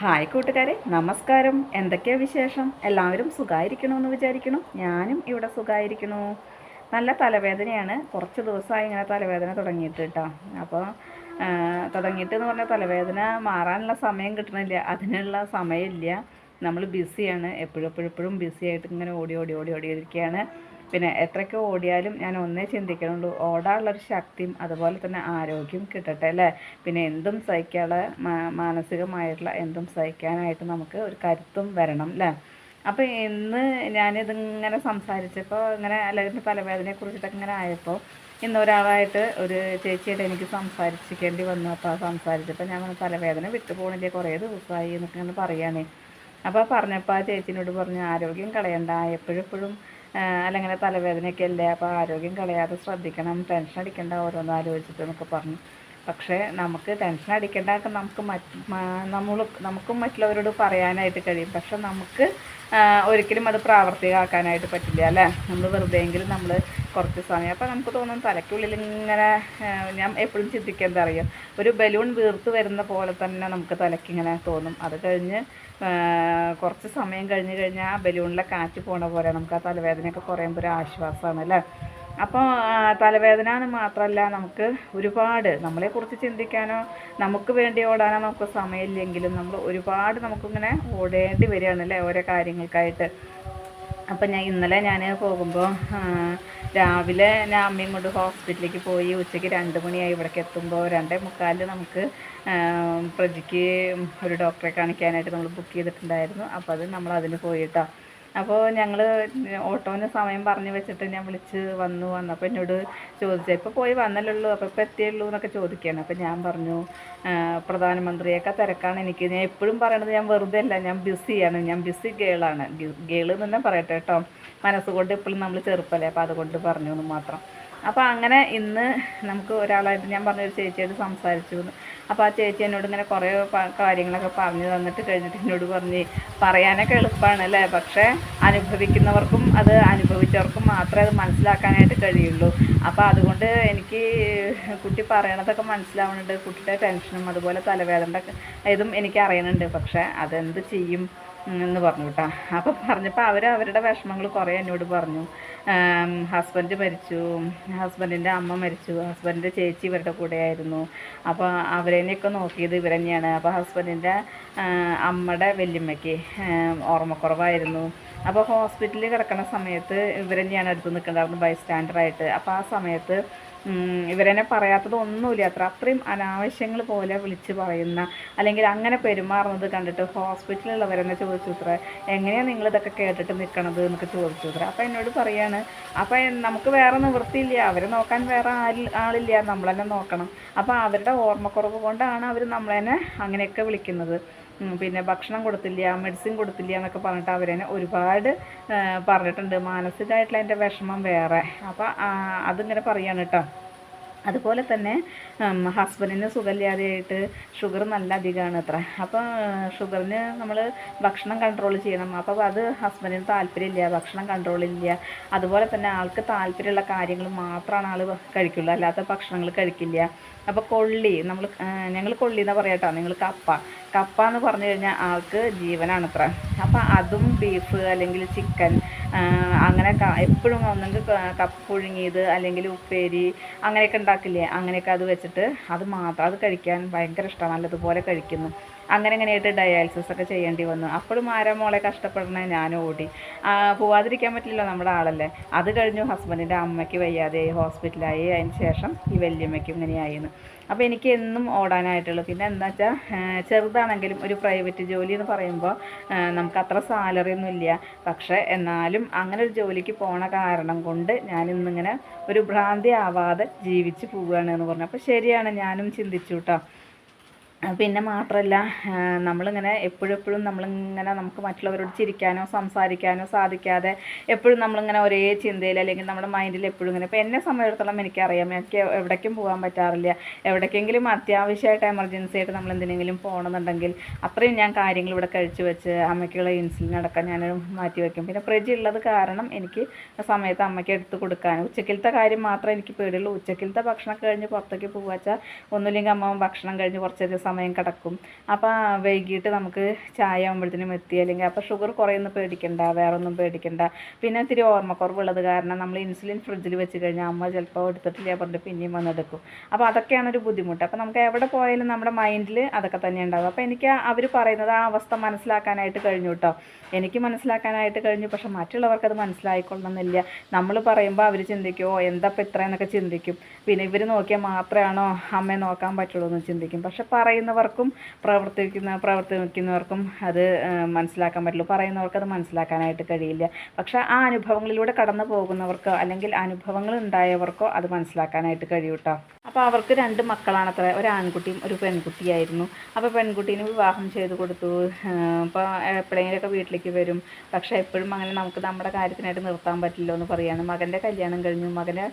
Hi കൂട്ടുകാരെ നമസ്കാരം. എന്തൊക്കെയാണ് വിശേഷം? എല്ലാവരും സുഖമായിരിക്കണമെന്ന് വിചാരിക്കണം ഞാനും ഇവിടെ സുഖമായിരിക്കണു നല്ല തലവേദനയാണ്. കുറച്ച് ദിവസമായി ഇങ്ങനെ തലവേദന തുടങ്ങിയിട്ട് കേട്ടോ അപ്പോൾ തുടങ്ങിയിട്ട് എന്ന് പറഞ്ഞാൽ തലവേദന മാറാനുള്ള സമയം കിട്ടണില്ല. അതിനുള്ള സമയമില്ല. നമ്മൾ ബിസിയാണ്. എപ്പോഴും എപ്പോഴും എപ്പോഴും ബിസി ആയിട്ട് ഇങ്ങനെ ഓടി ഓടി ഓടി ഓടി ഇരിക്കുകയാണ് പിന്നെ എത്രയൊക്കെ ഓടിയാലും ഞാൻ ഒന്നേ ചിന്തിക്കണുള്ളൂ. ഓടാനുള്ളൊരു ശക്തിയും അതുപോലെ തന്നെ ആരോഗ്യം കിട്ടട്ടെ അല്ലേ? പിന്നെ എന്തും സഹിക്കാനുള്ള മാനസികമായിട്ടുള്ള എന്തും സഹിക്കാനായിട്ട് നമുക്ക് ഒരു കരുത്തും വരണം അല്ലേ? അപ്പോൾ ഇന്ന് ഞാനിതിങ്ങനെ സംസാരിച്ചപ്പോൾ ഇങ്ങനെ അല്ലെങ്കിൽ തലവേദനയെ കുറിച്ചിട്ടൊക്കെ ഇങ്ങനെ ആയപ്പോൾ ഇന്ന് ഒരാളായിട്ട് ഒരു ചേച്ചിയായിട്ട് എനിക്ക് സംസാരിച്ചിക്കേണ്ടി വന്നു. അപ്പോൾ സംസാരിച്ചപ്പോൾ ഞാൻ തലവേദന വിട്ടു പോകണില്ലേ കുറേ ദിവസമായി എന്നൊക്കെ ഇങ്ങനെ പറയുകയാണേ അപ്പോൾ പറഞ്ഞപ്പോൾ ആ ചേച്ചിനോട് പറഞ്ഞു ആരോഗ്യം കളയണ്ട. എപ്പോഴെപ്പോഴും എപ്പോഴും അല്ലെങ്കിൽ തലവേദനയൊക്കെ അല്ലേ? അപ്പോൾ ആരോഗ്യം കളയാതെ ശ്രദ്ധിക്കണം. ടെൻഷൻ അടിക്കണ്ട ഓരോന്ന് ആലോചിച്ചിട്ട് എന്നൊക്കെ പറഞ്ഞു. പക്ഷേ നമുക്ക് ടെൻഷൻ അടിക്കേണ്ടതൊക്കെ നമുക്ക് മറ്റ് നമ്മൾ നമുക്കും മറ്റുള്ളവരോട് പറയാനായിട്ട് കഴിയും. പക്ഷെ നമുക്ക് ഒരിക്കലും അത് പ്രാവർത്തികമാക്കാനായിട്ട് പറ്റില്ല അല്ലേ? നമ്മൾ വെറുതെയെങ്കിലും നമ്മൾ കുറച്ച് സമയം. അപ്പോൾ നമുക്ക് തോന്നും തലയ്ക്കുള്ളിൽ ഇങ്ങനെ ഞാൻ എപ്പോഴും ചിന്തിക്കുക അറിയുക ഒരു ബലൂൺ വീർത്ത് വരുന്ന പോലെ തന്നെ നമുക്ക് തലയ്ക്ക് ഇങ്ങനെ തോന്നും. അത് കഴിഞ്ഞ് കുറച്ച് സമയം കഴിഞ്ഞ് കഴിഞ്ഞാൽ ആ ബലൂണിലെ കാറ്റ് പോണ പോലെ നമുക്ക് ആ തലവേദനയൊക്കെ കുറയുമ്പോൾ ഒരു ആശ്വാസമാണ് അല്ലേ? അപ്പോൾ തലവേദന എന്ന് മാത്രമല്ല നമുക്ക് ഒരുപാട് നമ്മളെക്കുറിച്ച് ചിന്തിക്കാനോ നമുക്ക് വേണ്ടി ഓടാനോ നമുക്ക് സമയമില്ലെങ്കിലും നമ്മൾ ഒരുപാട് നമുക്കിങ്ങനെ ഓടേണ്ടി വരികയാണ് അല്ലേ? ഓരോ കാര്യങ്ങൾക്കായിട്ട്. അപ്പം ഞാൻ ഇന്നലെ ഞാൻ പോകുമ്പോൾ രാവിലെ ഞാൻ അമ്മയും കൊണ്ട് ഹോസ്പിറ്റലിലേക്ക് പോയി. ഉച്ചയ്ക്ക് രണ്ട് മണിയായി ഇവിടേക്ക് എത്തുമ്പോൾ രണ്ടേ മുക്കാലിൽ നമുക്ക് പ്രജിക്ക് ഒരു ഡോക്ടറെ കാണിക്കാനായിട്ട് നമ്മൾ ബുക്ക് ചെയ്തിട്ടുണ്ടായിരുന്നു. അപ്പോൾ അത് നമ്മൾ അതിന് പോയിട്ടോ അപ്പോൾ ഞങ്ങൾ ഓട്ടോന് സമയം പറഞ്ഞു വെച്ചിട്ട് ഞാൻ വിളിച്ച് വന്നു. വന്നപ്പോൾ എന്നോട് ചോദിച്ചു ഇപ്പോൾ പോയി വന്നല്ലുള്ളൂ അപ്പോൾ ഇപ്പോൾ എത്തിയുള്ളൂ എന്നൊക്കെ ചോദിക്കുകയാണ് അപ്പോൾ ഞാൻ പറഞ്ഞു പ്രധാനമന്ത്രിയൊക്കെ തിരക്കാണ്. എനിക്ക് ഞാൻ എപ്പോഴും പറയണത് ഞാൻ വെറുതെ അല്ല ഞാൻ ബിസിയാണ് ഞാൻ ബിസി ഗേളാണ് ഗേൾ എന്ന് തന്നെ പറയട്ടെ കേട്ടോ മനസ്സുകൊണ്ട് എപ്പോഴും നമ്മൾ ചെറുപ്പല്ലേ. അപ്പോൾ അതുകൊണ്ട് പറഞ്ഞു എന്ന് മാത്രം. അപ്പോൾ അങ്ങനെ ഇന്ന് നമുക്ക് ഒരാളായിട്ട് ഞാൻ പറഞ്ഞൊരു ചേച്ചിയായിട്ട് സംസാരിച്ചു. അപ്പോൾ ആ ചേച്ചി എന്നോട് ഇങ്ങനെ കുറേ കാര്യങ്ങളൊക്കെ പറഞ്ഞു തന്നിട്ട് കഴിഞ്ഞിട്ട് എന്നോട് പറഞ്ഞ് പറയാനൊക്കെ എളുപ്പമാണ് അല്ലേ? പക്ഷേ അനുഭവിക്കുന്നവർക്കും അത് അനുഭവിച്ചവർക്കും മാത്രമേ അത് മനസ്സിലാക്കാനായിട്ട് കഴിയുള്ളൂ. അപ്പോൾ അതുകൊണ്ട് എനിക്ക് കുട്ടി പറയണതൊക്കെ മനസ്സിലാവുന്നുണ്ട് കുട്ടിയുടെ ടെൻഷനും അതുപോലെ തലവേദനയൊക്കെ ഇതും എനിക്ക് അറിയണുണ്ട്. പക്ഷേ അതെന്ത് ചെയ്യും? എന്ന് പറഞ്ഞു കേട്ടോ അപ്പോൾ പറഞ്ഞപ്പോൾ അവർ അവരുടെ വിഷമങ്ങൾ കുറേ എന്നോട് പറഞ്ഞു. ഹസ്ബൻഡ് മരിച്ചു. ഹസ്ബൻഡിന്റെ അമ്മ മരിച്ചു. ഹസ്ബൻഡിന്റെ ചേച്ചി ഇവരുടെ കൂടെയായിരുന്നു. അപ്പോൾ അവരെന്നെയൊക്കെ നോക്കിയത് ഇവർ തന്നെയാണ് അപ്പോൾ ഹസ്ബൻഡിന്റെ അമ്മയുടെ വല്യമ്മയ്ക്ക് ഓർമ്മക്കുറവായിരുന്നു. അപ്പോൾ ഹോസ്പിറ്റലിൽ കിടക്കുന്ന സമയത്ത് ഇവരെ ഞാൻ അടുത്ത് നിൽക്കുന്നുണ്ടായിരുന്നു ബൈ സ്റ്റാൻഡറായിട്ട് അപ്പോൾ ആ സമയത്ത് ഇവരെന്നെ പറയാത്തത് ഒന്നുമില്ല. അത്ര അത്രയും അനാവശ്യങ്ങൾ പോലെ വിളിച്ച് പറയുന്ന അല്ലെങ്കിൽ അങ്ങനെ പെരുമാറുന്നത് കണ്ടിട്ട് ഹോസ്പിറ്റലിലുള്ളവരെന്നെ ചോദിച്ചു ഇത്ര എങ്ങനെയാണ് നിങ്ങളിതൊക്കെ കേട്ടിട്ട് നിൽക്കണത് എന്നൊക്കെ ചോദിച്ചു. ഇത്ര അപ്പോൾ എന്നോട് പറയാണ് അപ്പോൾ നമുക്ക് വേറെ നിവൃത്തിയില്ല. അവരെ നോക്കാൻ വേറെ ആരിൽ ആളില്ല. നമ്മൾ തന്നെ നോക്കണം. അപ്പോൾ അവരുടെ ഓർമ്മക്കുറവ് കൊണ്ടാണ് അവർ നമ്മളെന്നെ അങ്ങനെയൊക്കെ വിളിക്കുന്നത്. പിന്നെ ഭക്ഷണം കൊടുത്തില്ല മെഡിസിൻ കൊടുത്തില്ല എന്നൊക്കെ പറഞ്ഞിട്ട് അവരെന്നെ ഒരുപാട് പറഞ്ഞിട്ടുണ്ട്. മാനസികമായിട്ടുള്ള എന്റെ വിഷമം വേറെ. അപ്പോൾ അതിങ്ങനെ പറയാണ് കേട്ടോ അതുപോലെ തന്നെ ഹസ്ബൻഡിന് സുഖമില്ലാതെയായിട്ട് ഷുഗർ നല്ല അധികമാണ് അത്ര അപ്പോൾ ഷുഗറിന് നമ്മൾ ഭക്ഷണം കൺട്രോൾ ചെയ്യണം. അപ്പോൾ അത് ഹസ്ബൻഡിന് താല്പര്യമില്ല ഭക്ഷണം കൺട്രോൾ ഇല്ല. അതുപോലെ തന്നെ ആൾക്ക് താല്പര്യമുള്ള കാര്യങ്ങൾ മാത്രമാണ് ആൾ കഴിക്കുള്ളൂ. അല്ലാത്ത ഭക്ഷണങ്ങൾ കഴിക്കില്ല. അപ്പോൾ കൊള്ളി നമ്മൾ ഞങ്ങൾ കൊള്ളി എന്ന് പറയാട്ടോ. നിങ്ങൾ കപ്പ. കപ്പ എന്ന് പറഞ്ഞു കഴിഞ്ഞാൽ ആൾക്ക് ജീവനാണ് അത്ര അപ്പോൾ അതും ബീഫ് അല്ലെങ്കിൽ ചിക്കൻ അങ്ങനെ എപ്പോഴും ഒന്നെങ്കിൽ കപ്പ് പുഴുങ്ങിയത് അല്ലെങ്കിൽ ഉപ്പേരി അങ്ങനെയൊക്കെ ഉണ്ടാക്കില്ലേ? അങ്ങനെയൊക്കെ അത് വെച്ചിട്ട് അത് മാത്രം അത് കഴിക്കാൻ ഭയങ്കര ഇഷ്ടമാണ് നല്ലതുപോലെ കഴിക്കുന്നു. അങ്ങനെ അങ്ങനെയായിട്ട് ഡയാലിസിസ് ഒക്കെ ചെയ്യേണ്ടി വന്നു. അപ്പോഴും ആരാ മോളെ കഷ്ടപ്പെടണേ ഞാൻ ഓടി. പോവാതിരിക്കാൻ പറ്റില്ലല്ലോ നമ്മുടെ ആളല്ലേ. അത് കഴിഞ്ഞു ഹസ്ബൻഡിന്റെ അമ്മയ്ക്ക് വയ്യാതെ ഹോസ്പിറ്റലായി അതിന് ശേഷം ഈ വല്യമ്മയ്ക്കും ഇങ്ങനെയായിരുന്നു അപ്പോൾ എനിക്ക് എന്നും ഓടാനായിട്ടുള്ളൂ. പിന്നെ എന്താ വെച്ചാൽ ചെറുതാണെങ്കിലും ഒരു പ്രൈവറ്റ് ജോലി എന്ന് പറയുമ്പോൾ നമുക്ക് അത്ര സാലറി ഒന്നും ഇല്ല. പക്ഷേ എന്നാലും അങ്ങനെ ഒരു ജോലിക്ക് പോണ കാരണം കൊണ്ട് ഞാൻ ഇന്നിങ്ങനെ ഒരു ഭ്രാന്തി ആവാതെ ജീവിച്ച് പോവുകയാണ് എന്ന് പറഞ്ഞു. അപ്പോൾ ശരിയാണ്. ഞാനും ചിന്തിച്ചു കേട്ടോ പിന്നെ മാത്രമല്ല നമ്മളിങ്ങനെ എപ്പോഴും എപ്പോഴും നമ്മളിങ്ങനെ നമുക്ക് മറ്റുള്ളവരോട് ചിരിക്കാനോ സംസാരിക്കാനോ സാധിക്കാതെ എപ്പോഴും നമ്മളിങ്ങനെ ഒരേ ചിന്തയിൽ അല്ലെങ്കിൽ നമ്മുടെ മൈൻഡിൽ എപ്പോഴും ഇങ്ങനെ. ഇപ്പോൾ എന്നെ സംബന്ധിച്ചിടത്തോളം എനിക്കറിയാം എനിക്ക് എവിടേക്കും പോകാൻ പറ്റാറില്ല. എവിടേക്കെങ്കിലും അത്യാവശ്യമായിട്ട് എമർജൻസി ആയിട്ട് നമ്മൾ എന്തിനെങ്കിലും പോകണമെന്നുണ്ടെങ്കിൽ അത്രയും ഞാൻ കാര്യങ്ങൾ ഇവിടെ കഴിച്ചു വെച്ച് അമ്മയ്ക്കുള്ള ഇൻസുലിൻ അടക്കം ഞാൻ മാറ്റി വയ്ക്കും പിന്നെ ഫ്രിഡ്ജ് ഉള്ളത് കാരണം എനിക്ക് സമയത്ത് അമ്മയ്ക്ക് എടുത്ത് കൊടുക്കാൻ. ഉച്ചക്കിലത്തെ കാര്യം മാത്രമേ എനിക്ക് പേടിയുള്ളൂ. ഉച്ചക്കിലത്തെ ഭക്ഷണം കഴിഞ്ഞ് പുറത്തേക്ക് പോകാച്ചാൽ ഒന്നുമില്ലെങ്കിൽ അമ്മ ഭക്ഷണം കഴിഞ്ഞ് കുറച്ച് സമയം കിടക്കും. അപ്പോൾ വൈകിട്ട് നമുക്ക് ചായ ആകുമ്പോഴത്തേനും എത്തി. അല്ലെങ്കിൽ അപ്പോൾ ഷുഗർ കുറയൊന്നും പേടിക്കണ്ട വേറെ ഒന്നും പേടിക്കണ്ട. പിന്നെ ഇത്തിരി ഓർമ്മക്കുറവുള്ളത് കാരണം നമ്മൾ ഇൻസുലിൻ ഫ്രിഡ്ജിൽ വെച്ച് കഴിഞ്ഞാൽ അമ്മ ചിലപ്പോൾ എടുത്തിട്ടില്ല പറഞ്ഞിട്ട് പിന്നെയും വന്നെടുക്കും. അപ്പോൾ അതൊക്കെയാണ് ഒരു ബുദ്ധിമുട്ട്. അപ്പോൾ നമുക്ക് എവിടെ പോയാലും നമ്മുടെ മൈൻഡിൽ അതൊക്കെ തന്നെ ഉണ്ടാകും അപ്പോൾ എനിക്ക് അവർ പറയുന്നത് ആ അവസ്ഥ മനസ്സിലാക്കാനായിട്ട് കഴിഞ്ഞു കേട്ടോ എനിക്ക് മനസ്സിലാക്കാനായിട്ട് കഴിഞ്ഞു. പക്ഷെ മറ്റുള്ളവർക്ക് അത് മനസ്സിലായിക്കൊള്ളണമെന്നില്ല. നമ്മൾ പറയുമ്പോൾ അവർ ചിന്തിക്കുമോ എന്താ ഇപ്പം ഇത്ര എന്നൊക്കെ ചിന്തിക്കും. പിന്നെ ഇവർ നോക്കിയാൽ മാത്രമാണോ അമ്മയെ നോക്കാൻ പറ്റുള്ളൂ എന്ന് ചിന്തിക്കും. പക്ഷെ പറയുന്നവർക്കും പ്രവർത്തിക്കുന്ന പ്രവർത്തിക്കുന്നവർക്കും അത് മനസ്സിലാക്കാൻ പറ്റില്ല. പറയുന്നവർക്ക് അത് മനസ്സിലാക്കാനായിട്ട് കഴിയില്ല. പക്ഷേ ആ അനുഭവങ്ങളിലൂടെ കടന്നു പോകുന്നവർക്കോ അല്ലെങ്കിൽ അനുഭവങ്ങൾ ഉണ്ടായവർക്കോ അത് മനസ്സിലാക്കാനായിട്ട് കഴിയും കേട്ടോ അപ്പോൾ അവർക്ക് രണ്ട് മക്കളാണ് ഒരു ആൺകുട്ടിയും ഒരു പെൺകുട്ടിയായിരുന്നു. അപ്പോൾ പെൺകുട്ടീനെ വിവാഹം ചെയ്ത് കൊടുത്തു. അപ്പോൾ എപ്പോഴെങ്കിലുമൊക്കെ വീട്ടിലേക്ക് വരും. പക്ഷേ എപ്പോഴും അങ്ങനെ നമുക്ക് നമ്മുടെ കാര്യത്തിനായിട്ട് നിർത്താൻ പറ്റില്ലോ എന്ന് പറയാണ്. മകന്റെ കല്യാണം കഴിഞ്ഞു. മകനെ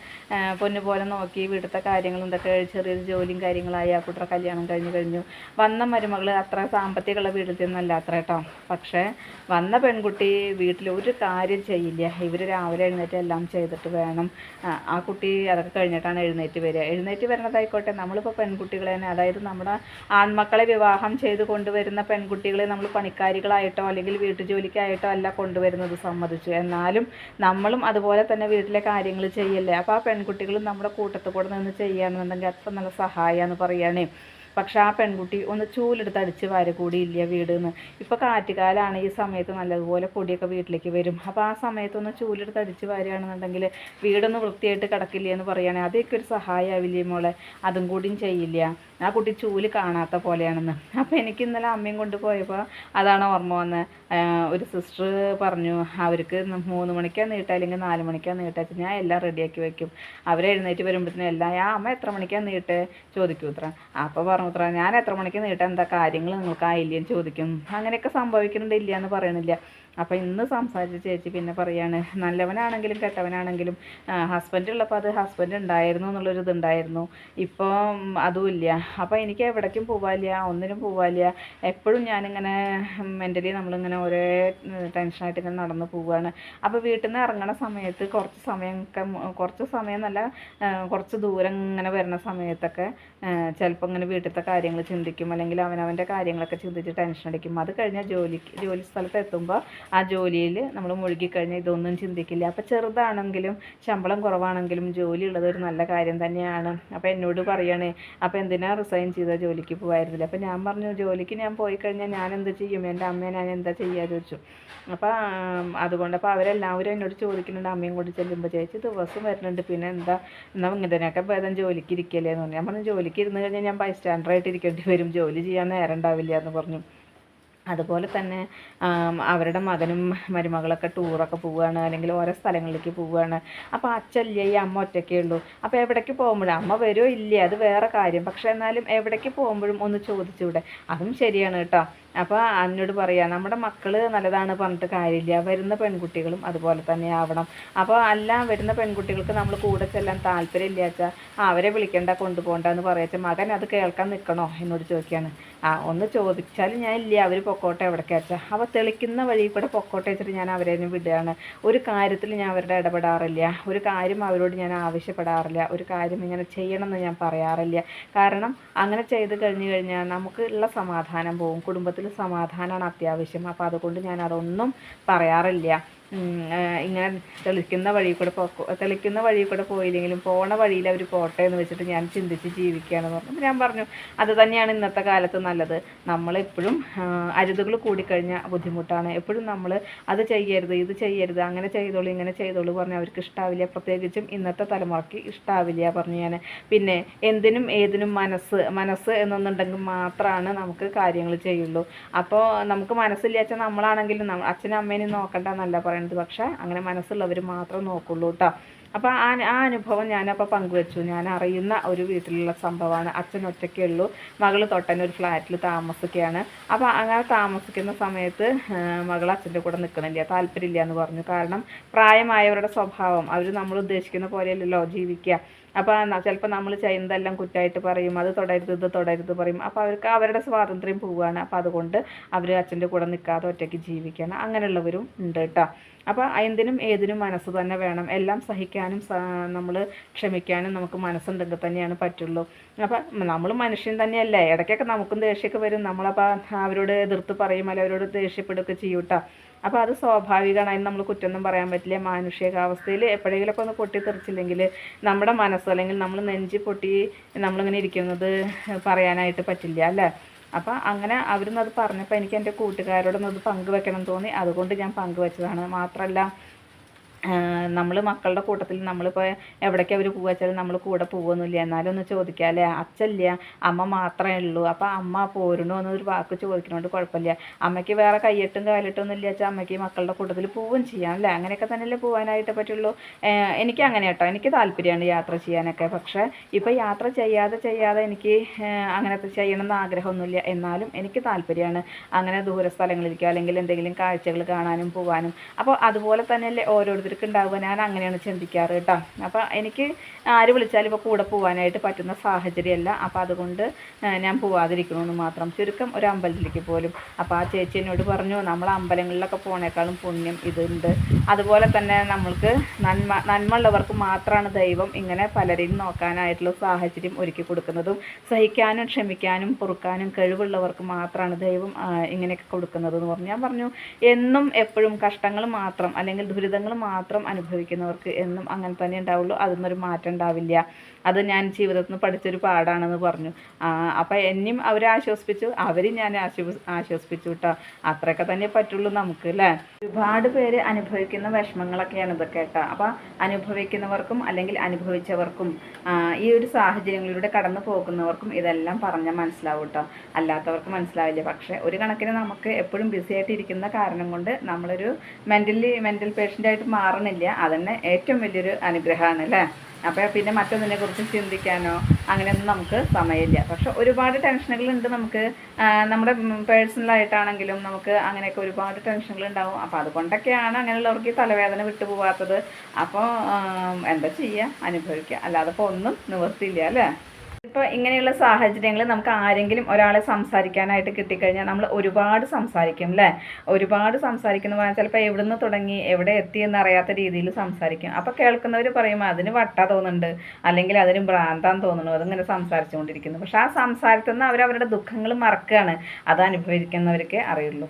പൊന്നു പോലെ നോക്കി വീട്ടിലത്തെ കാര്യങ്ങൾ എന്തൊക്കെ ചെറിയൊരു ജോലിയും കാര്യങ്ങളായി ആ കുട്ടിയുടെ കല്യാണം കഴിഞ്ഞു കഴിഞ്ഞു. വന്ന മരുമകൾ അത്ര സാമ്പത്തികമുള്ള വീട്ടിൽ നിന്നല്ല അത്ര കേട്ടോ. പക്ഷേ വന്ന പെൺകുട്ടി വീട്ടിൽ ഒരു കാര്യം ചെയ്യില്ല. ഇവർ രാവിലെ എഴുന്നേറ്റ് എല്ലാം ചെയ്തിട്ട് വേണം. ആ കുട്ടി അതൊക്കെ കഴിഞ്ഞിട്ടാണ് എഴുന്നേറ്റ് വരിക. എഴുന്നേറ്റ് വരണതായിക്കോട്ടെ നമ്മളിപ്പോൾ പെൺകുട്ടികളെ തന്നെ അതായത് നമ്മുടെ ആൺമക്കളെ വിവാഹം ചെയ്ത് കൊണ്ടുവരുന്ന പെൺകുട്ടികളെ നമ്മൾ പണിക്കാരികളായിട്ടോ അല്ലെങ്കിൽ വീട്ടുജോലിക്കായിട്ടോ അല്ല കൊണ്ടുവരുന്നത് സമ്മതിച്ചു. എന്നാലും നമ്മളും അതുപോലെ തന്നെ വീട്ടിലെ കാര്യങ്ങൾ ചെയ്യല്ലേ? അപ്പോൾ ആ പെൺകുട്ടികളും നമ്മുടെ കൂട്ടത്തിൽ കൂടെ നിന്ന് ചെയ്യുകയാണെന്നുണ്ടെങ്കിൽ അത്ര നല്ല സഹായമാണെന്ന് പറയുകയാണേ പക്ഷെ ആ പെൺകുട്ടി ഒന്ന് ചൂലെടുത്ത് അടിച്ച് വാര കൂടിയില്ല വീട് എന്ന് ഇപ്പോൾ കാറ്റുകാലാണ് ഈ സമയത്ത് നല്ലതുപോലെ പൊടിയൊക്കെ വീട്ടിലേക്ക് വരും. അപ്പോൾ ആ സമയത്ത് ഒന്ന് ചൂലെടുത്ത് അടിച്ച് വാരുകയാണെന്നുണ്ടെങ്കിൽ വീടൊന്ന് വൃത്തിയായിട്ട് കിടക്കില്ല എന്ന് പറയുകയാണെങ്കിൽ അതൊക്കെ ഒരു സഹായമാവില്ലേ മോളെ? അതും കൂടിയും ചെയ്യില്ല. ആ കുട്ടി ചൂൽ കാണാത്ത പോലെയാണെന്ന്. അപ്പോൾ എനിക്ക് ഇന്നലെ അമ്മയും കൊണ്ട് പോയപ്പോൾ അതാണ് ഓർമ്മ വന്നത് ഒരു സിസ്റ്റർ പറഞ്ഞു അവർക്ക് മൂന്ന് മണിക്കാണ് നീട്ടുക അല്ലെങ്കിൽ നാല് മണിക്കാണ് നീട്ടുക ഞാൻ എല്ലാം റെഡിയാക്കി വെക്കും. അവർ എഴുന്നേറ്റ് വരുമ്പോഴത്തേനും എല്ലാം ആ അമ്മ എത്ര മണിക്കാണ് നീട്ട്? ചോദിക്കും ഉത്ര അപ്പോൾ പറഞ്ഞു ഉത്ര ഞാൻ എത്ര മണിക്ക് നീട്ടാൻ എന്താ കാര്യങ്ങൾ നിങ്ങൾക്ക് ആയില്ലേന്ന് ചോദിക്കും. അങ്ങനെയൊക്കെ സംഭവിക്കുന്നുണ്ട് ഇല്ല എന്ന് പറയണില്ല. അപ്പോൾ ഇന്ന് സംസാരിച്ച ചേച്ചി പിന്നെ പറയാണ് നല്ലവനാണെങ്കിലും കെട്ടവനാണെങ്കിലും ഹസ്ബൻഡ് ഉള്ളപ്പോൾ അത് ഹസ്ബൻഡ് ഉണ്ടായിരുന്നു എന്നുള്ളൊരു ഇതുണ്ടായിരുന്നു. ഇപ്പോൾ അതുമില്ല. അപ്പോൾ എനിക്ക് എവിടേക്കും പോവാല്ല ഒന്നിനും പോവാല്ല. എപ്പോഴും ഞാനിങ്ങനെ മെന്റലി നമ്മളിങ്ങനെ ഒരേ ടെൻഷനായിട്ട് ഇങ്ങനെ നടന്നു പോവുകയാണ് അപ്പോൾ വീട്ടിൽ നിന്ന് ഇറങ്ങണ സമയത്ത് കുറച്ച് സമയമൊക്കെ കുറച്ച് സമയം നല്ല കുറച്ച് ദൂരം ഇങ്ങനെ വരുന്ന സമയത്തൊക്കെ ചിലപ്പോൾ ഇങ്ങനെ വീട്ടിലത്തെ കാര്യങ്ങൾ ചിന്തിക്കും. അല്ലെങ്കിൽ അവനവന്റെ കാര്യങ്ങളൊക്കെ ചിന്തിച്ച് ടെൻഷൻ അടിക്കും. അത് കഴിഞ്ഞാൽ ജോലിക്ക് ജോലി സ്ഥലത്ത് എത്തുമ്പോൾ ആ ജോലിയിൽ നമ്മൾ മുഴുകിക്കഴിഞ്ഞാൽ ഇതൊന്നും ചിന്തിക്കില്ല. അപ്പോൾ ചെറുതാണെങ്കിലും ശമ്പളം കുറവാണെങ്കിലും ജോലി ഉള്ളത് ഒരു നല്ല കാര്യം തന്നെയാണ്. അപ്പോൾ എന്നോട് പറയണേ അപ്പോൾ എന്തിനാ റിസൈൻ ചെയ്ത ജോലിക്ക് പോകായിരുന്നില്ല അപ്പോൾ ഞാൻ പറഞ്ഞു ജോലിക്ക് ഞാൻ പോയി കഴിഞ്ഞാൽ ഞാൻ എന്ത് ചെയ്യും? എന്റെ അമ്മയെ ഞാൻ എന്താ ചെയ്യുക ചോദിച്ചു. അപ്പോൾ അതുകൊണ്ട് അപ്പോൾ അവരെല്ലാവരും എന്നോട് ചോദിക്കുന്നുണ്ട്. അമ്മയും കൂടി ചെല്ലുമ്പോൾ ചേച്ചി ദിവസം വരുന്നുണ്ട്. പിന്നെ എന്താ? എന്നാൽ ഇങ്ങനെയൊക്കെ ഭേദം ജോലിക്ക് ഇരിക്കല്ലേ എന്ന് പറഞ്ഞു. ഞാൻ പറഞ്ഞു ജോലിക്ക് ഇരുന്ന് കഴിഞ്ഞാൽ ഞാൻ ബൈ സ്റ്റാൻഡറായിട്ട് ഇരിക്കേണ്ടി വരും. ജോലി ചെയ്യാൻ നേരം ഉണ്ടാവില്ല എന്ന് പറഞ്ഞു. അതുപോലെ തന്നെ അവരുടെ മകനും മരുമകളൊക്കെ ടൂറൊക്കെ പോവുകയാണ് അല്ലെങ്കിൽ ഓരോ സ്ഥലങ്ങളിലേക്ക് പോവുകയാണ്. അപ്പോൾ അച്ഛല്ലേ ഈ അമ്മ ഒറ്റയ്ക്കേ ഉള്ളൂ. അപ്പോൾ എവിടേക്ക് പോകുമ്പോഴും അമ്മ വരുമോ ഇല്ലേ? അത് വേറെ കാര്യം. പക്ഷേ എന്നാലും എവിടേക്ക് പോകുമ്പോഴും ഒന്ന് ചോദിച്ചൂടെ? അതും ശരിയാണ് കേട്ടോ. അപ്പോൾ അന്നോട് പറയാം നമ്മുടെ മക്കൾ നല്ലതാണ് പറഞ്ഞിട്ട് കാര്യമില്ല. വരുന്ന പെൺകുട്ടികളും അതുപോലെ തന്നെ ആവണം. അപ്പോൾ അല്ല വരുന്ന പെൺകുട്ടികൾക്ക് നമ്മൾ കൂടെ ചെല്ലാൻ താല്പര്യമില്ല വെച്ചാൽ അവരെ വിളിക്കണ്ട കൊണ്ടുപോകണ്ട എന്ന് പറയാച്ച മകൻ അത് കേൾക്കാൻ നിൽക്കണോ എന്നോട് ചോദിക്കുകയാണ് ആ ഒന്ന് ചോദിച്ചാൽ ഞാൻ ഇല്ല അവർ പൊക്കോട്ടെ എവിടേക്ക് വെച്ചാൽ അപ്പോൾ തെളിക്കുന്ന വഴി കൂടെ പൊക്കോട്ടെ വെച്ചിട്ട് ഞാൻ അവരെ വിടുകയാണ്. ഒരു കാര്യത്തിൽ ഞാൻ അവരുടെ ഇടപെടാറില്ല. ഒരു കാര്യം അവരോട് ഞാൻ ആവശ്യപ്പെടാറില്ല. ഒരു കാര്യം ഇങ്ങനെ ചെയ്യണമെന്ന് ഞാൻ പറയാറില്ല. കാരണം അങ്ങനെ ചെയ്ത് കഴിഞ്ഞു കഴിഞ്ഞാൽ നമുക്ക് ഉള്ള സമാധാനം പോകും കുടുംബത്തിൽ സമാധാനമാണ് അത്യാവശ്യം. അപ്പോൾ അതുകൊണ്ട് ഞാൻ അതൊന്നും പറയാറില്ല. ഇങ്ങനെ തെളിക്കുന്ന വഴി കൂടെ തെളിക്കുന്ന വഴി കൂടെ പോയില്ലെങ്കിലും പോണ വഴിയിൽ അവർ പോട്ടെ എന്ന് വെച്ചിട്ട് ഞാൻ ചിന്തിച്ച് ജീവിക്കുകയാണെന്ന് പറഞ്ഞു. ഞാൻ പറഞ്ഞു അത് തന്നെയാണ് ഇന്നത്തെ കാലത്ത് നല്ലത്. നമ്മളെപ്പോഴും അരുതുകൾ കൂടിക്കഴിഞ്ഞാൽ ബുദ്ധിമുട്ടാണ്. എപ്പോഴും നമ്മൾ അത് ചെയ്യരുത് ഇത് ചെയ്യരുത് അങ്ങനെ ചെയ്തോളൂ ഇങ്ങനെ ചെയ്തോളൂ പറഞ്ഞു അവർക്ക് ഇഷ്ടാവില്ല. പ്രത്യേകിച്ചും ഇന്നത്തെ തലമുറയ്ക്ക് ഇഷ്ടാവില്ല പറഞ്ഞു ഞാൻ. പിന്നെ എന്തിനും ഏതിനും മനസ്സ് മനസ്സ് എന്നൊന്നുണ്ടെങ്കിൽ മാത്രമാണ് നമുക്ക് കാര്യങ്ങൾ ചെയ്യുള്ളൂ. അപ്പോൾ നമുക്ക് മനസ്സില്ലാച്ച നമ്മളാണെങ്കിലും നമ്മ- അച്ഛനും അമ്മേനെയും നോക്കണ്ട എന്നല്ല പറയണത് പക്ഷേ അങ്ങനെ മനസ്സുള്ളവർ മാത്രം നോക്കുള്ളൂ കേട്ടോ അപ്പോൾ ആ ആ അനുഭവം ഞാനപ്പോൾ പങ്കുവെച്ചു. ഞാൻ അറിയുന്ന ഒരു വീട്ടിലുള്ള സംഭവമാണ്. അച്ഛൻ ഒറ്റയ്ക്കേ ഉള്ളൂ. മകൾ തൊട്ടന്നെ ഒരു ഫ്ലാറ്റിൽ താമസിക്കുകയാണ്. അപ്പോൾ അങ്ങനെ താമസിക്കുന്ന സമയത്ത് മകൾ അച്ഛന്റെ കൂടെ നിൽക്കണില്ല താല്പര്യമില്ല എന്ന് പറഞ്ഞു. കാരണം പ്രായമായവരുടെ സ്വഭാവം. അവർ നമ്മൾ ഉദ്ദേശിക്കുന്ന പോലെയല്ലല്ലോ ജീവിക്കുക. അപ്പോൾ ചിലപ്പോൾ നമ്മൾ ചെയ്യുന്നതെല്ലാം കുറ്റമായിട്ട് പറയും. അത് തുടരുത് ഇത് തുടരുത് പറയും. അപ്പോൾ അവർക്ക് അവരുടെ സ്വാതന്ത്ര്യം പോവുകയാണ്. അപ്പോൾ അതുകൊണ്ട് അവർ അച്ഛന്റെ കൂടെ നിൽക്കാതെ ഒറ്റയ്ക്ക് ജീവിക്കണം അങ്ങനെയുള്ളവരും ഉണ്ട് കേട്ടോ അപ്പോൾ എന്തിനും ഏതിനും മനസ്സ് തന്നെ വേണം. എല്ലാം സഹിക്കാനും നമ്മൾ ക്ഷമിക്കാനും നമുക്ക് മനസ്സുണ്ടെങ്കിൽ തന്നെയാണ് പറ്റുള്ളൂ. അപ്പം നമ്മൾ മനുഷ്യൻ തന്നെയല്ലേ. ഇടയ്ക്കൊക്കെ നമുക്കും ദേഷ്യമൊക്കെ വരും. നമ്മളപ്പോൾ അവരോട് എതിർത്ത് പറയും അല്ല അവരോട് ദേഷ്യപ്പെടുകയൊക്കെ ചെയ്യൂട്ടോ. അപ്പോൾ അത് സ്വാഭാവികമാണ്. അതിന് നമ്മൾ കുറ്റമൊന്നും പറയാൻ പറ്റില്ല. മാനുഷികാവസ്ഥയിൽ എപ്പോഴെങ്കിലുമൊക്കെ ഒന്ന് പൊട്ടിത്തെറിച്ചില്ലെങ്കിൽ നമ്മുടെ മനസ്സ് അല്ലെങ്കിൽ നമ്മൾ നെഞ്ചി പൊട്ടി നമ്മളിങ്ങനെ ഇരിക്കുന്നത് പറയാനായിട്ട് പറ്റില്ല അല്ലേ? അപ്പോൾ അങ്ങനെ അവരും അത് പറഞ്ഞപ്പോൾ എനിക്ക് എന്റെ കൂട്ടുകാരോടൊന്നത് പങ്കുവെക്കണം തോന്നി. അതുകൊണ്ട് ഞാൻ പങ്കുവെച്ചതാണ്. മാത്രമല്ല നമ്മൾ മക്കളുടെ കൂട്ടത്തിൽ നമ്മളിപ്പോൾ എവിടേക്ക് അവർ പോകുക നമ്മൾ കൂടെ പോകുന്നില്ല എന്നാലും ഒന്ന് ചോദിക്കാമല്ലേ അച്ഛല്ല അമ്മ മാത്രമേ ഉള്ളൂ. അപ്പോൾ അമ്മ പോരണോ എന്നൊരു വാക്ക് ചോദിക്കുന്നതുകൊണ്ട് കുഴപ്പമില്ല. അമ്മയ്ക്ക് വേറെ കയ്യെട്ടും കാലിട്ടൊന്നും ഇല്ല വെച്ചാൽ അമ്മയ്ക്ക് മക്കളുടെ കൂട്ടത്തിൽ പോവുകയും ചെയ്യാം അല്ലേ? അങ്ങനെയൊക്കെ തന്നെയല്ലേ പോകാനായിട്ട് പറ്റുള്ളൂ. എനിക്ക് അങ്ങനെ കേട്ടോ. എനിക്ക് താല്പര്യമാണ് യാത്ര ചെയ്യാനൊക്കെ. പക്ഷേ ഇപ്പോൾ യാത്ര ചെയ്യാതെ ചെയ്യാതെ എനിക്ക് അങ്ങനത്തെ ചെയ്യണമെന്ന് ആഗ്രഹമൊന്നുമില്ല. എന്നാലും എനിക്ക് താല്പര്യമാണ് അങ്ങനെ ദൂര സ്ഥലങ്ങളിലേക്കോ അല്ലെങ്കിൽ എന്തെങ്കിലും കാഴ്ചകൾ കാണാനും പോകാനും അപ്പോൾ അതുപോലെ തന്നെയല്ലേ ഓരോരുത്തർ ഓരോരുത്തർക്ക് ഉണ്ടാവുക ഞാൻ അങ്ങനെയാണ് ചിന്തിക്കാറ് കേട്ടോ. അപ്പോൾ എനിക്ക് ആര് വിളിച്ചാലും ഇപ്പോൾ കൂടെ പോകാനായിട്ട് പറ്റുന്ന സാഹചര്യമല്ല. അപ്പോൾ അതുകൊണ്ട് ഞാൻ പോവാതിരിക്കണമെന്ന് മാത്രം. ചുരുക്കം ഒരു അമ്പലത്തിലേക്ക് പോലും. അപ്പോൾ ആ ചേച്ചി എന്നോട് പറഞ്ഞു നമ്മൾ അമ്പലങ്ങളിലൊക്കെ പോണേക്കാളും പുണ്യം ഇതുണ്ട്. അതുപോലെ തന്നെ നമ്മൾക്ക് നന്മ നന്മ ഉള്ളവർക്ക് മാത്രമാണ് ദൈവം ഇങ്ങനെ പലരെയും നോക്കാനായിട്ടുള്ള സാഹചര്യം ഒരുക്കി കൊടുക്കുന്നതും സഹിക്കാനും ക്ഷമിക്കാനും പൊറുക്കാനും കഴിവുള്ളവർക്ക് മാത്രമാണ് ദൈവം ഇങ്ങനെയൊക്കെ കൊടുക്കുന്നത് എന്ന് പറഞ്ഞു. ഞാൻ പറഞ്ഞു എന്നും എപ്പോഴും കഷ്ടങ്ങൾ മാത്രം അല്ലെങ്കിൽ ദുരിതങ്ങൾ മാത്രം മാത്രം അനുഭവിക്കുന്നവർക്ക് എന്നും അങ്ങനെ തന്നെ ഉണ്ടാവുള്ളൂ. അതൊന്നൊരു മാറ്റം ഉണ്ടാവില്ല. അത് ഞാൻ ജീവിതത്തിൽ നിന്ന് പഠിച്ചൊരു പാടാണെന്ന് പറഞ്ഞു. അപ്പം എന്നെയും അവരെ ആശ്വസിപ്പിച്ചു. അവരും ഞാൻ ആശ്വസിപ്പിച്ചു കേട്ടോ അത്രയൊക്കെ തന്നെ പറ്റുള്ളൂ നമുക്ക് അല്ലേ ഒരുപാട് പേര് അനുഭവിക്കുന്ന വിഷമങ്ങളൊക്കെയാണ് ഇതൊക്കെ കേട്ടോ. അപ്പം അനുഭവിക്കുന്നവർക്കും അല്ലെങ്കിൽ അനുഭവിച്ചവർക്കും ഈ ഒരു സാഹചര്യങ്ങളിലൂടെ കടന്നു പോകുന്നവർക്കും ഇതെല്ലാം പറഞ്ഞാൽ മനസ്സിലാവും കേട്ടോ അല്ലാത്തവർക്ക് മനസ്സിലാവില്ല. പക്ഷേ ഒരു കണക്കിന് നമുക്ക് എപ്പോഴും ബിസി ആയിട്ടിരിക്കുന്ന കാരണം കൊണ്ട് നമ്മളൊരു മെന്റലി മെന്റൽ പേഷ്യന്റായിട്ട് മാറി മാറണില്ല അതന്നെ ഏറ്റവും വലിയൊരു അനുഗ്രഹമാണ് അല്ലേ അപ്പോൾ പിന്നെ മറ്റൊന്നിനെ കുറിച്ച് ചിന്തിക്കാനോ അങ്ങനെയൊന്നും നമുക്ക് സമയമില്ല. പക്ഷെ ഒരുപാട് ടെൻഷനുകളുണ്ട് നമുക്ക്. നമ്മുടെ പേഴ്സണലായിട്ടാണെങ്കിലും നമുക്ക് അങ്ങനെയൊക്കെ ഒരുപാട് ടെൻഷനുകൾ ഉണ്ടാവും. അപ്പോൾ അതുകൊണ്ടൊക്കെയാണ് അങ്ങനെയുള്ളവർക്ക് ഈ തലവേദന വിട്ടുപോകാത്തത് അപ്പോൾ എന്താ ചെയ്യുക അനുഭവിക്കുക. അല്ലാതെ ഇപ്പോൾ ഒന്നും നിവർത്തിയില്ല അല്ലേ? ഇപ്പോൾ ഇങ്ങനെയുള്ള സാഹചര്യങ്ങളിൽ നമുക്ക് ആരെങ്കിലും ഒരാളെ സംസാരിക്കാനായിട്ട് കിട്ടിക്കഴിഞ്ഞാൽ നമ്മൾ ഒരുപാട് സംസാരിക്കും അല്ലേ ഒരുപാട് സംസാരിക്കുന്ന പറഞ്ഞാൽ ചിലപ്പോൾ എവിടുന്ന് തുടങ്ങി എവിടെ എത്തിയെന്ന് അറിയാത്ത രീതിയിൽ സംസാരിക്കും. അപ്പോൾ കേൾക്കുന്നവർ പറയും അതിന് വട്ട തോന്നുന്നുണ്ട് അല്ലെങ്കിൽ അതിന് ഭ്രാന്താൻ തോന്നുന്നു അതിങ്ങനെ സംസാരിച്ചുകൊണ്ടിരിക്കുന്നു. പക്ഷെ ആ സംസാരത്തിൽ നിന്ന് അവർ അവരുടെ ദുഃഖങ്ങൾ മറക്കുകയാണ്. അത് അനുഭവിക്കുന്നവർക്കേ അറിയുള്ളൂ.